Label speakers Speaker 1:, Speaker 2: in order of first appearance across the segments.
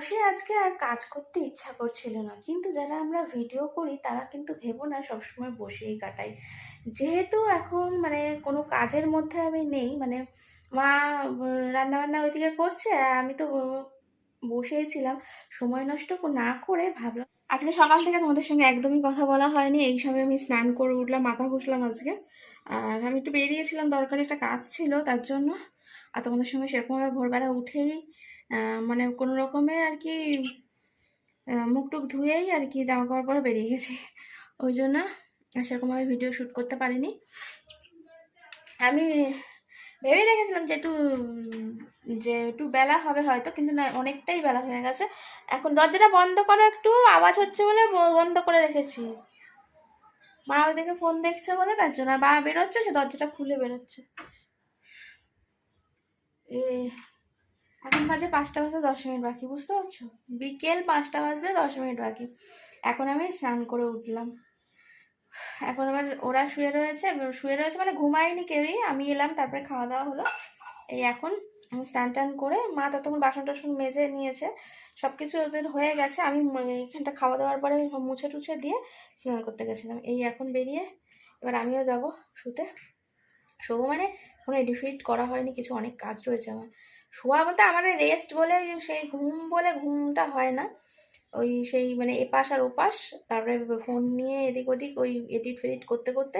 Speaker 1: বসে আজকে আর কাজ করতে ইচ্ছা করছিল না। কিন্তু যারা আমরা ভিডিও করি, তারা কিন্তু ভেবো না, সবসময় বসেই কাটাই। যেহেতু এখন মানে কোনো কাজের মধ্যে আমি নেই মানে মা রান্না বান্না ওইদিকে করছে, আর আমি তো ব- বসেই ছিলাম। সময় নষ্ট না করে ভাবলাম আজকে সকাল থেকে তোমাদের সঙ্গে একদমই কথা বলা হয়নি। এই সময় আমি স্নান করে উঠলাম, মাথা ঘষলাম আজকে। আর আমি একটু বেরিয়েছিলাম, দরকারি একটা কাজ ছিল, তার জন্য। আর তোমাদের সঙ্গে সেরকমভাবে ভোরবেলা উঠেই মানে কোনো রকমে আর কি মুখ টুক ধুয়েই আর কি জামা কাপড় পরে বেরিয়ে গেছি। ওই জন্য সেরকমভাবে ভিডিও শ্যুট করতে পারিনি। আমি ভেবেই রেখেছিলাম যে একটু যে একটু বেলা হবে হয়তো, কিন্তু না, অনেকটাই বেলা হয়ে গেছে। এখন দরজাটা বন্ধ করো একটু, আওয়াজ হচ্ছে বলে বন্ধ করে রেখেছি। মা ওইদিকে ফোন দেখছে বলে, তার জন্য আর বাবা বেরোচ্ছে, সে দরজাটা খুলে বেরোচ্ছে। এ এখন বাজে পাঁচটা বাজে দশ মিনিট বাকি, বুঝতে পারছ? বিকেল পাঁচটা বাজতে দশ মিনিট বাকি। এখন আমি স্নান করে উঠলাম। এখন আবার ওরা শুয়ে রয়েছে শুয়ে রয়েছে মানে ঘুমায়নি কেউই। আমি এলাম, তারপরে খাওয়া দাওয়া হলো। এই এখন আমি স্নান টান করে, মা ততক্ষণ বাসন টাসন মেজে নিয়েছে। সব কিছু ওদের হয়ে গেছে। আমি এখানটা খাওয়া দাওয়ার পরে মুছে টুছে দিয়ে স্নান করতে গেছিলাম। এই এখন বেরিয়ে এবার আমিও যাব শুতে। শোবো মানে কোনো এডিট ফিট করা হয়নি, কিছু অনেক কাজ রয়েছে আমার। শোয়া বলতে আমার রেস্ট বলে, সেই ঘুম বলে ঘুমটা হয় না। ওই সেই মানে এপাশ আর ওপাশ, তারপরে ফোন নিয়ে এদিক ওদিক ওই এডিট ফেডিট করতে করতে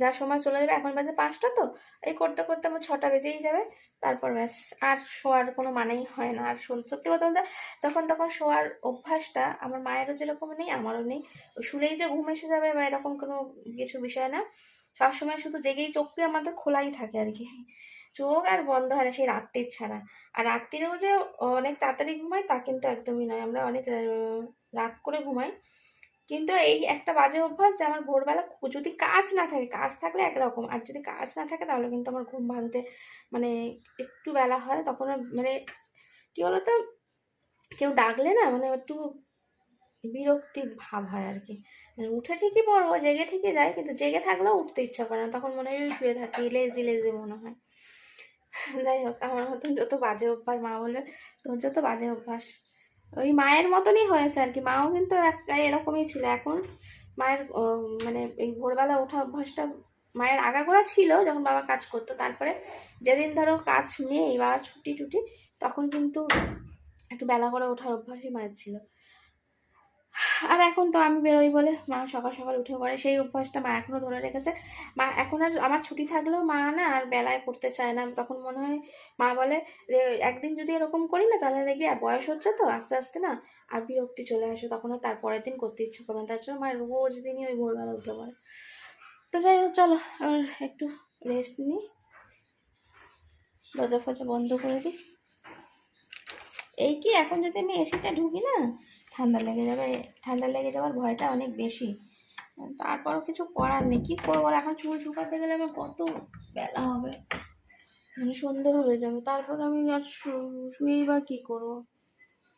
Speaker 1: যা সময় চলে যাবে, এখন বাজে পাঁচটা তো, এই করতে করতে আমার ছটা বেজেই যাবে, তারপর ব্যাস, আর শোয়ার কোনো মানেই হয় না। আর সত্যি কথা বলতে যখন তখন শোয়ার অভ্যাসটা আমার মায়েরও যেরকম নেই, আমারও নেই। শুলেই যে ঘুম এসে যাবে বা এরকম কোনো কিছু বিষয় না, সবসময় শুধু জেগেই চোখটি আমাদের খোলাই থাকে আর কি। চোখ আর বন্ধ হয় না সেই রাত্রির ছাড়া। আর রাত্রিরেও যে অনেক তাড়াতাড়ি ঘুমাই, তা কিন্তু একদমই নয়। আমরা অনেক রাত করে ঘুমাই। কিন্তু এই একটা বাজে অভ্যাস যে আমার ভোরবেলা যদি কাজ না থাকে, কাজ থাকলে একরকম। আর যদি কাজ না থাকে, তাহলে কিন্তু আমার ঘুম ভাঙতে মানে একটু বেলা হয়। তখন মানে কী বলতো, কেউ ডাকলে না মানে একটু বিরক্তি ভাব হয় আর কি। মানে উঠে ঠিকই পড়ব, জেগে ঠিকই যায় কিন্তু জেগে থাকলেও উঠতে ইচ্ছা করে না। তখন মনে হয় শুয়ে থাকি লেজি লেজি মনে হয়। যাই হোক, আমার মতন যত বাজে অভ্যাস, মা বলবে, তোর যত বাজে অভ্যাস। ওই মায়ের মতনই হয়েছে আর কি, মাও কিন্তু একটা এরকমই ছিল। এখন মায়ের মানে এই ভোরবেলা ওঠা অভ্যাসটা মায়ের আগাগোড়া ছিল যখন বাবা কাজ করতো। তারপরে যেদিন ধরো কাজ নেই, বাবা ছুটি টুটি, তখন কিন্তু একটু বেলা করে ওঠার অভ্যাসই মায়ের ছিল। আর এখন তো আমি বেরোই বলে মা সকাল সকাল উঠে পড়ে। সেই অভ্যাসটা মা এখনও ধরে রেখেছে। মা এখন আর আমার ছুটি থাকলেও মা না আর বেলায় পড়তে চায় না। তখন মনে হয় মা বলে যে, একদিন যদি এরকম করি না তাহলে দেখবি আর বয়স হচ্ছে তো, আস্তে আস্তে না আর বিরক্তি চলে আসে তখন আর তার পরের দিন করতে ইচ্ছে করে না। তার জন্য মা রোজ দিনই ওই ভোরবেলা উঠে পড়ে। তো যাই হোক, চলো আর একটু রেস্ট নিই। দরজা ফজা বন্ধ করে দিই। এই কি, এখন যদি আমি এসিতে ঢুকি না ঠান্ডা লেগে যাবে, ঠান্ডা লেগে যাওয়ার ভয়টা অনেক বেশি। তারপরও কিছু করার নেই, কী করব? এখন চুল শুকাতে গেলে আমার কত বেলা হবে? মানে সন্ধে হয়ে যাবে, তারপর আমি আর শুয়েই বা কী করব?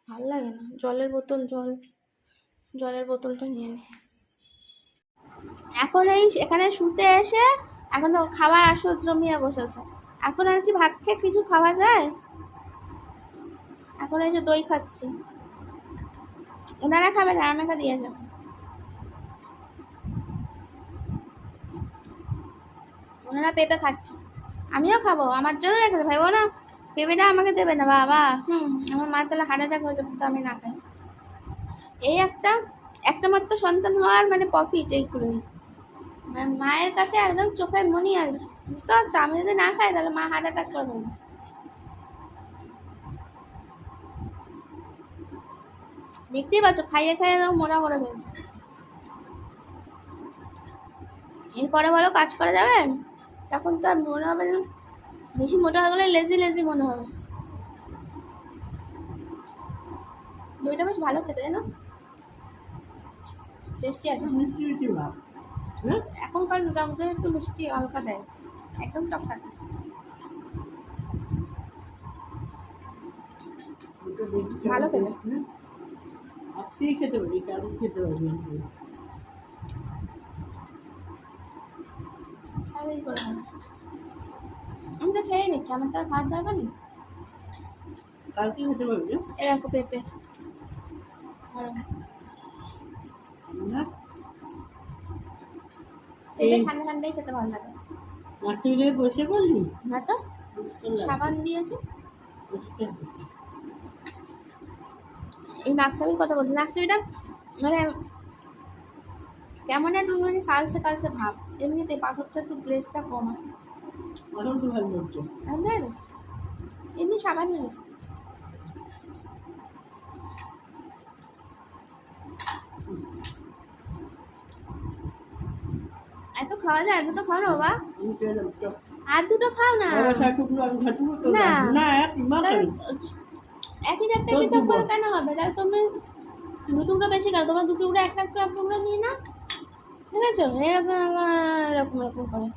Speaker 1: ভালো লাগে না, জলের বোতল, জল, জলের বোতলটা নিয়ে নিই এখন এই, এখানে শুতে এসে এখন তো খাবার আসর জমিয়ে বসেছে। এখন আর কি ভাত খেয়ে কিছু খাওয়া যায়? এখন এই যে দই খাচ্ছি। ওনারা খাবে, না, আমাকে দিয়ে যাবে ওনারা পেঁপে খাচ্ছে। আমিও খাব, আমার জন্য রেখেছে ভাইবো না, পেঁপেটা আমাকে দেবে না, বাবা। হুম, আমার মা তাহলে হার্ট অ্যাটাক হয়ে যাবে তো আমি না খাই। এই একটা একটা মাত্র সন্তান হওয়ার মানে প্রফিট এইগুলোই। মানে মায়ের কাছে একদম চোখের মনি আর কি। বুঝতে পারছ? আমি যদি না খাই, তাহলে মা হার্ট অ্যাটাক করবে না। দেখতেই পাচ্ছ খাইয়ে খাইয়ে দাও মোটা করে ফেলছে এরপরে বলো কাজ করা যাবে? তখন তো আর মনে হবে না। বেশি মোটা হয়ে গেলে লেজি লেজি মনে হবে। দইটা বেশ ভালো খেতে জানো? টেস্টি আছে।
Speaker 2: মিষ্টি মিষ্টি ভাব। হ্যাঁ?
Speaker 1: এখনকার দই একটু মিষ্টি হালকা দেয়। একদম টক থাকে। ভালো খেতে।
Speaker 2: আজকেই খেতে পারি কালকে খেতে পারবি না।
Speaker 1: আমি তো খেয়ে নিচ্ছি আমার তো আর ভাত দরকার নেই।
Speaker 2: কালকে খেতে পারবি
Speaker 1: এরকম পেঁপে। গরম। পেঁপে
Speaker 2: এই-
Speaker 1: ঠান্ডা ঠান্ডাই খেতে ভালো লাগে।
Speaker 2: বসে করলি
Speaker 1: হ্যাঁ তো। সাবান দিয়েছে। এই নাকসাবির কথা বলছি। নাকসাবিটা মানে কেমন একটু মানে কালচে কালচে ভাব। এমনিতে পাথরটা একটু গ্লেসটা কম আছে? এমনি সাবান হয়ে গেছে এত খাওয়া যায়? এত তো খাও না বাবা? আর দুটো খাও না? না। একই জাতের
Speaker 2: তোর
Speaker 1: পৃথক ফল কেন হবে? তাহলে তুমি দু টুকরো বেশি কেন? তোমার দু টুকরো এক লাখ টাকা টুকরো নিয়ে না ঠিক আছে? এরকম এরকম এরকম করে।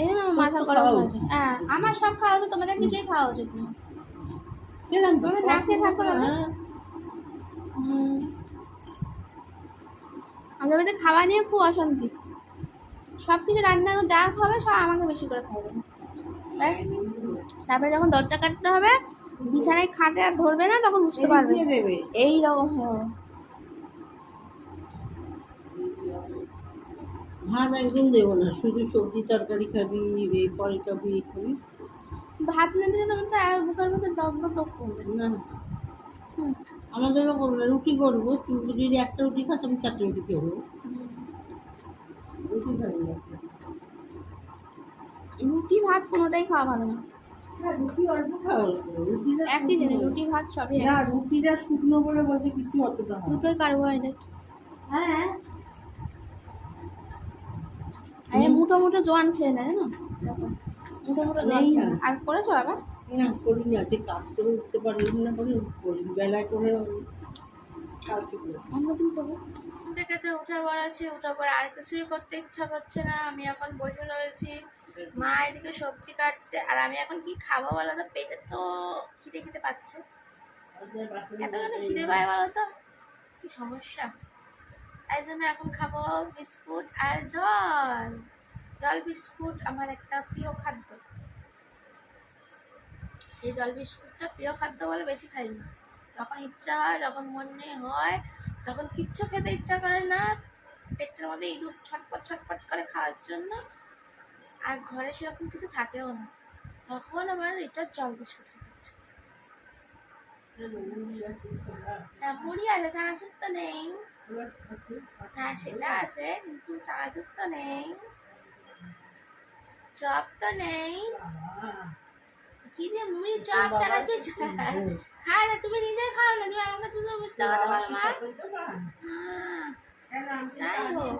Speaker 1: এই জন্য মাথা গরম হয়েছে। হ্যাঁ আমার সব খাওয়া উচিত তোমাদের কিছুই খাওয়া উচিত না।
Speaker 2: খেলাম
Speaker 1: তোমরা না খেয়ে থাকো না?
Speaker 2: হ্যাঁ।
Speaker 1: আমাদের বাড়িতে খাওয়া নিয়ে খুব অশান্তি। সব কিছু রান্না যা খাবে সব আমাকে বেশি করে খাইবে। ব্যাস। তারপরে যখন দরজা কাটতে হবে বিছানায় খাটে আর ধরবে না তখন বুঝতে পারবে। এই রকম হয়ে।
Speaker 2: ভাত একদম দেবো না শুধু সবজি তরকারি খাবি পরে খাবি খাবি।
Speaker 1: ভাত না দিলে তোমার তো বুকের মধ্যে দগ দগ করবে।
Speaker 2: না। আমাদেরও করব রুটি করব তুই যদি একটা রুটি খাস আমি চারটে রুটি খেয়ে রুটি খাবি
Speaker 1: রুটি ভাত কোনোটাই খাওয়া ভালো না,
Speaker 2: রুটি অল্প খাওয়া হতো রুটিটা
Speaker 1: একই জিনিস রুটি ভাত সবই।
Speaker 2: না রুটিটা শুকনো বলে বলছে কিছু অতটা হয় না।
Speaker 1: দুটোই কার্বোহাইড্রেট
Speaker 2: হ্যাঁ।
Speaker 1: আর মুঠো মুঠো জোয়ান খেয়ে নেয় না মুঠো মুঠো জোয়ান
Speaker 2: নেই আর।
Speaker 1: করেছ আবার?
Speaker 2: না কাজ করে উঠতে পারি না করে করি বেলায় করে
Speaker 1: থেকে উঠে উঠে পড়ে আর কিছুই করতে ইচ্ছা করছে না। আমি এখন বসে রয়েছি। মা এদিকে সবজি কাটছে, আর আমি এখন কি খাব পেটে তো? খিদে পাচ্ছে। খিদে পায় কি সমস্যা? এই জন্য এখন খাব বিস্কুট আর জল। জল বিস্কুট আমার একটা প্রিয় খাদ্য। সেই জল বিস্কুটটা প্রিয় খাদ্য বলে বেশি খাই না। যখন ইচ্ছা হয়, যখন মনে হয় তখন কিচ্ছু খেতে ইচ্ছা করে না, পেটের মধ্যে ইঁদুর ছটপট ছটপট করে খাওয়ার জন্য আর ঘরে সেরকম কিছু থাকেও না। তখন আমার এটা জল বিস্কুট মুড়ি আছে চানাচুর তো নেই। হ্যাঁ সেটা আছে কিন্তু চানাচুর তো নেই। চপ তো নেই। কি দিয়ে মুড়ি চপ চানাচুর না তুমি নিজে খাও না তুমি আমাকে শুধু বুঝতে বলো মা। হ্যাঁ হোক।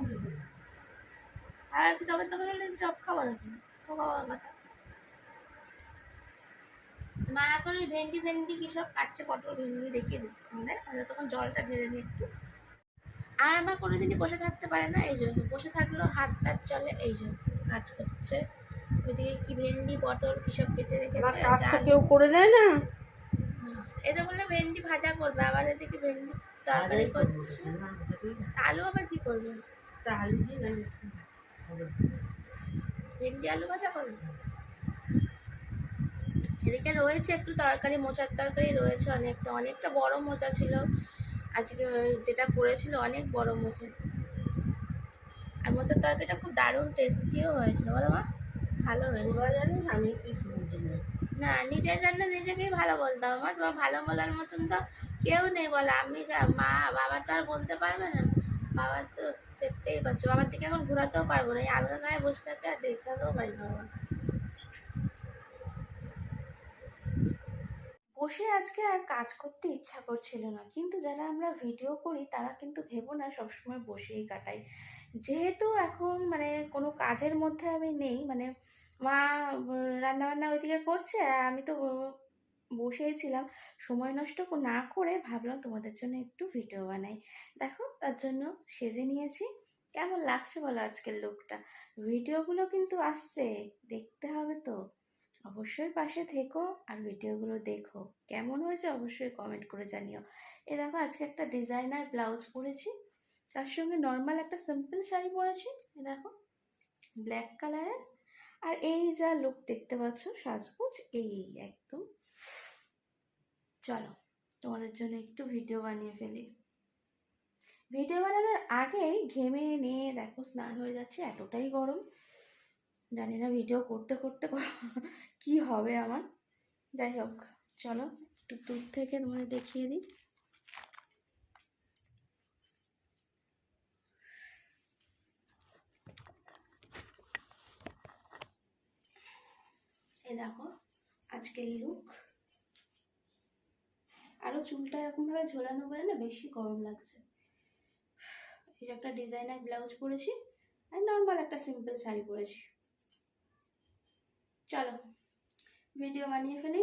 Speaker 1: আর চপের দোকানে গেলে চপ খাব নাকি ও বাবার কথা। মা এখন ওই ভেন্ডি ভেন্ডি কি সব কাটছে পটল ভেন্ডি দেখিয়ে দিচ্ছে তোমাদের। আমি তখন জলটা ঢেলে নিই একটু। আর আমার কোনোদিনই বসে থাকতে পারে না এই জন্য বসে থাকলেও হাত টাত চলে এই জন্য কাজ করছে। ওইদিকে কি ভেন্ডি পটল কি সব কেটে রেখেছে
Speaker 2: কেউ করে দেয় না।
Speaker 1: এটা বললে ভেন্ডি ভাজা করবে আবার এদিকে ভেন্ডি তরকারি করছে। আলু আবার কি করবে? ভেন্ডি আলু ভাজা করবে এদিকে রয়েছে একটু তরকারি মোচার তরকারি রয়েছে অনেকটা। অনেকটা বড় মোচা ছিল। আজকে যেটা করেছিল অনেক বড় মোচা। আর মোচার তরকারিটা খুব দারুণ টেস্টিও হয়েছিল। বলো মা ভালো হয়েছিল।
Speaker 2: আমি না
Speaker 1: নিজের রান্না নিজেকেই ভালো বলতে হবে। মা তোমার ভালো বলার মতন তো কেউ নেই। বলে আমি যা মা বাবা তো আর বলতে পারবে না। বাবা তো দেখতেই পাচ্ছ। বাবার দিকে এখন ঘোরাতেও পারব না। এই আলগা গায়ে বসে থাকে আর দেখাতেও পারি না বাবা বসে আজকে আর কাজ করতে ইচ্ছা করছিল না। কিন্তু যারা আমরা ভিডিও করি, তারা কিন্তু ভেবো না, সবসময় বসেই কাটাই। যেহেতু এখন মানে কোনো কাজের মধ্যে আমি নেই মানে মা রান্না বান্না ওইদিকে করছে, আর আমি তো ব- বসেই ছিলাম। সময় নষ্ট না করে ভাবলাম তোমাদের জন্য একটু ভিডিও বানাই। দেখো, তার জন্য সেজে নিয়েছি। কেমন লাগছে বলো আজকের লুকটা ভিডিওগুলো কিন্তু আসছে, দেখতে হবে তো। অবশ্যই পাশে থেকো আর ভিডিওগুলো দেখো। কেমন হয়েছে অবশ্যই কমেন্ট করে জানিও। এ দেখো, আজকে একটা ডিজাইনার ব্লাউজ পরেছি। তার সঙ্গে নর্মাল একটা সিম্পল শাড়ি পরেছি। এ দেখো ব্ল্যাক কালারের আর এই যা লুক দেখতে পাচ্ছ, সাজগোজ এই, একদম চলো, তোমাদের জন্য একটু ভিডিও বানিয়ে ফেলি। ভিডিও বানানোর আগেই ঘেমে নিয়ে দেখো স্নান হয়ে যাচ্ছে, এতটাই গরম। জানি না ভিডিও করতে করতে কি হবে আমার। যাই হোক, চলো একটু দূর থেকে তোমাদের দেখিয়ে দিই। এই দেখো, আজকের লুক চুলটা এরকম ভাবে ঝোলানো বলে না বেশি গরম লাগছে। এই যে একটা ডিজাইনার ব্লাউজ পরেছি আর নর্মাল একটা সিম্পল শাড়ি পরেছি। চলো ভিডিও বানিয়ে ফেলি।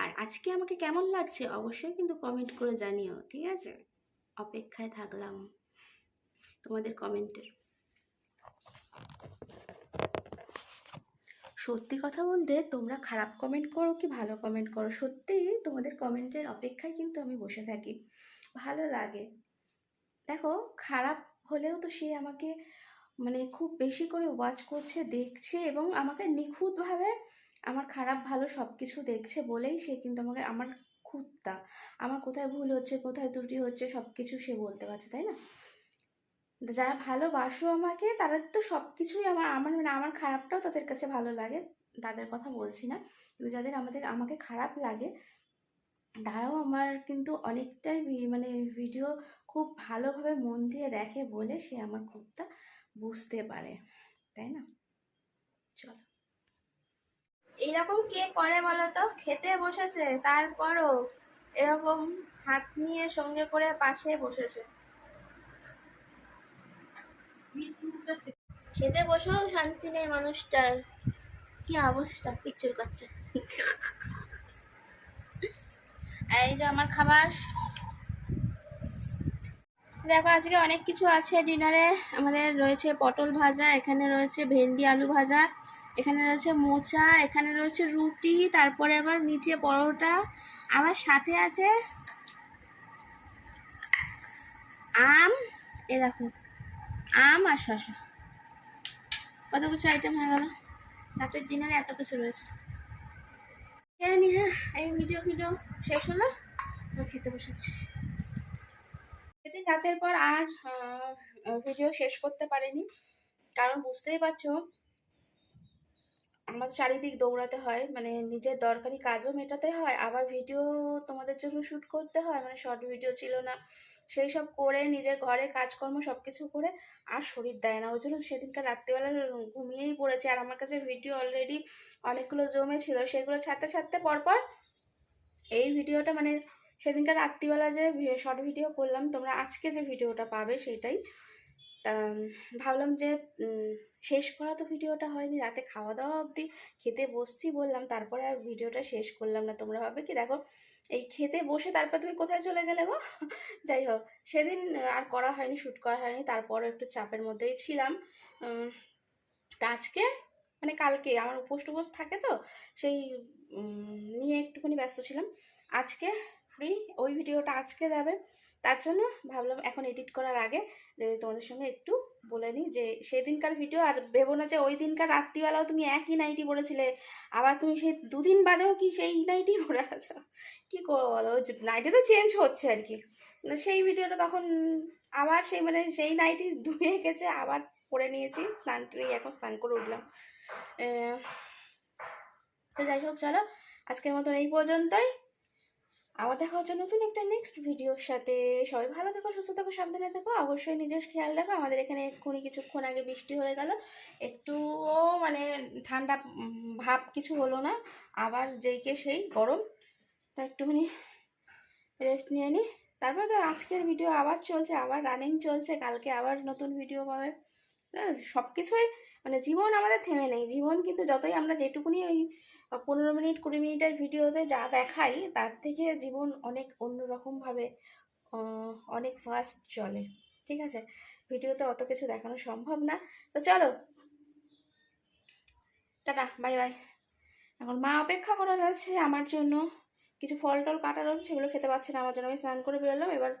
Speaker 1: আর আজকে আমাকে কেমন লাগছে অবশ্যই কিন্তু কমেন্ট করে জানিও, ঠিক আছে? অপেক্ষায় থাকলাম তোমাদের কমেন্টের সত্যি কথা বলতে তোমরা খারাপ কমেন্ট করো কি ভালো কমেন্ট করো? সত্যি তোমাদের কমেন্টের অপেক্ষায় কিন্তু আমি বসে থাকি। ভালো লাগে। দেখো, খারাপ হলেও তো সে আমাকে মানে খুব বেশি করে ওয়াচ করছে, দেখছে এবং আমাকে নিখুঁতভাবে আমার খারাপ ভালো সব কিছু দেখছে বলেই সে কিন্তু আমাকে, আমার খুঁতটা, আমার কোথায় ভুল হচ্ছে, কোথায় ত্রুটি হচ্ছে সব কিছু সে বলতে পারছে, তাই না? যারা ভালোবাসো আমাকে তাদের তো সব কিছুই আমার আমার মানে আমার খারাপটাও তাদের কাছে ভালো লাগে। তাদের কথা বলছি না। কিন্তু যাদের আমাদের, আমাকে খারাপ লাগে, তারাও আমার কিন্তু অনেকটাই মানে ভিডিও খুব ভালোভাবে মন দিয়ে দেখে বলে সে আমার খুবটা বুঝতে পারে। তাই না? চলো। এইরকম কে করে বলো তো? খেতে বসেছে, তারপরও এরকম হাত নিয়ে সঙ্গে করে পাশে বসেছে। খেতে বসেও শান্তি নেই মানুষটার। কি অবস্থা? পিকচার করছে এই যে আমার খাবার। দেখো, আজকে অনেক কিছু আছে ডিনারে। আমাদের রয়েছে পটল ভাজা, এখানে রয়েছে ভেন্ডি আলু ভাজা, এখানে রয়েছে মোচা, এখানে রয়েছে রুটি, তারপরে আবার নিচে পরোটা। আমার সাথে আছে আম। এ দেখো আম আর শশা কত কিছু আইটেম হয়ে গেল। রাতের ডিনারে এত কিছু রয়েছে। হ্যাঁ এই ভিডিও ভিডিও শেষ হলো। খেতে বসেছি। সেদিন রাতের পর আর ভিডিও শেষ করতে পারিনি। কারণ বুঝতেই পারছ আমার চারিদিক দৌড়াতে হয়। মানে নিজের দরকারি কাজও মেটাতে হয়। আবার ভিডিও তোমাদের জন্য শ্যুট করতে হয়। মানে শর্ট ভিডিও ছিল না। সেই সব করে, নিজের ঘরে কাজকর্ম সব কিছু করে, আর শরীর দেয় না। ওই জন্য সেদিনকার রাত্রিবেলা ঘুমিয়েই পড়েছে। আর আমার কাছে ভিডিও অলরেডি অনেকগুলো জমে ছিল। সেগুলো ছাড়তে ছাড়তে পরপর এই ভিডিওটা মানে সেদিনকার রাত্রিবেলা যে শর্ট ভিডিও করলাম, তোমরা আজকে যে ভিডিওটা পাবে সেটাই ভাবলাম যে শেষ করা তো ভিডিওটা হয়নি, রাতে খাওয়া দাওয়া অবধি খেতে বসছি বললাম, তারপরে আর ভিডিওটা শেষ করলাম না। তোমরা ভাবে কি, দেখো এই খেতে বসে তারপর তুমি কোথায় চলে গেলে গো? যাই হোক, সেদিন আর করা হয়নি শ্যুট করা হয়নি, তারপরও একটু চাপের মধ্যেই ছিলাম। আজকে মানে কালকে, আমার উপোস টুপোস থাকে তো, সেই নিয়ে একটুখানি ব্যস্ত ছিলাম। আজকে ফ্রি ওই ভিডিওটা আজকে যাবে তার জন্য ভাবলাম এখন এডিট করার আগে তোমাদের সঙ্গে একটু বলে নিই যে সেদিনকার ভিডিও আর ভেবো না যে ওই দিনকার রাত্রিবেলাও তুমি একই নাইটি পরেছিলে আবার তুমি সেই দুদিন বাদেও কি সেই নাইটি পরে আছো? কি করব বলো? নাইটি তো চেঞ্জ হচ্ছে আর কি। সেই ভিডিওটা তখন আবার সেই মানে সেই নাইটি ধুয়ে গেছে, আবার পরে নিয়েছি, স্নান এখন স্নান করে উঠলাম। তো যাই হোক, চলো আজকের মতন এই পর্যন্তই। আবার দেখা হচ্ছে নতুন একটা নেক্সট ভিডিওর সাথে। সবাই ভালো থেকো, সুস্থ থেকো, সাবধানে থেকো। অবশ্যই নিজের খেয়াল রাখো। আমাদের এখানে এক্ষুনি কিছুক্ষণ আগে বৃষ্টি হয়ে গেল। একটুও মানে ঠান্ডা ভাব কিছু হলো না। আবার যেইকে সেই গরম। তা একটুখানি রেস্ট নিয়ে নিই তারপরে তো আজকের ভিডিও আবার চলছে, আবার রানিং চলছে। কালকে আবার নতুন ভিডিও পাবে। সব কিছুই মানে জীবন আমাদের থেমে নেই। জীবন কিন্তু যতই আমরা যেটুকুনি ওই পনেরো মিনিট, কুড়ি মিনিটের ভিডিওতে যা দেখাই, তার থেকে জীবন অনেক অন্যরকমভাবে অনেক ফাস্ট চলে। ঠিক আছে? ভিডিওতে অত কিছু দেখানো সম্ভব না। তো চলো। টাটা বাই বাই এখন মা অপেক্ষা করা রয়েছে আমার জন্য। কিছু ফল টল কাটা রয়েছে, সেগুলো খেতে পাচ্ছে না। আমার জন্য আমি স্নান করে বেরোলাম। এবার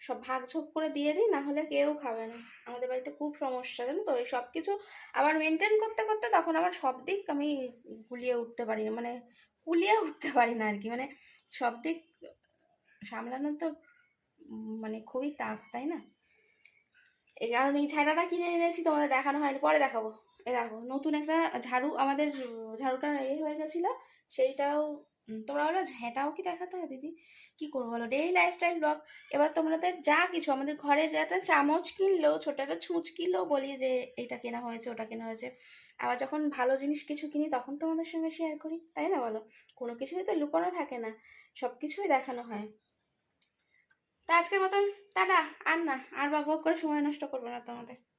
Speaker 1: সব ভাগ ঝোপ করে দিয়ে দিই না হলে কেউ খাবে না। আমাদের বাড়িতে খুব সমস্যা, জানো তো? এই সব কিছু আবার মেনটেন করতে করতে তখন আবার সব দিক আমি গুলিয়ে উঠতে পারি না মানে কুলিয়ে উঠতে পারি না আর কি মানে সব দিক সামলানো তো মানে খুবই টাফ তাই না? এই কারণ এই ঝাড়াটা কিনে এনেছি, তোমাদের দেখানো হয়নি, পরে দেখাবো। এ দেখো, নতুন একটা ঝাড়ু, আমাদের ঝাড়ুটা এ হয়ে গেছিল, সেইটাও তোমরা বলো ঝেঁটাও কি দেখাতে হয় দিদি? কি করব বলো? ডেইলি লাইফস্টাইল ব্লগ এবার তোমাদের যা কিছু, আমাদের ঘরের একটা চামচ কিনলেও ছোট একটা ছুঁচ কিনলেও বলি যে, এটা কেনা হয়েছে, ওটা কেনা হয়েছে। আবার যখন ভালো জিনিস কিছু কিনি, তখন তোমাদের সঙ্গে শেয়ার করি, তাই না বলো? কোনো কিছুই তো লুকোনো থাকে না সব কিছুই দেখানো হয়। তা আজকের মতন, টাটা, আর না, আর বক করে সময় নষ্ট করব না তোমাদের।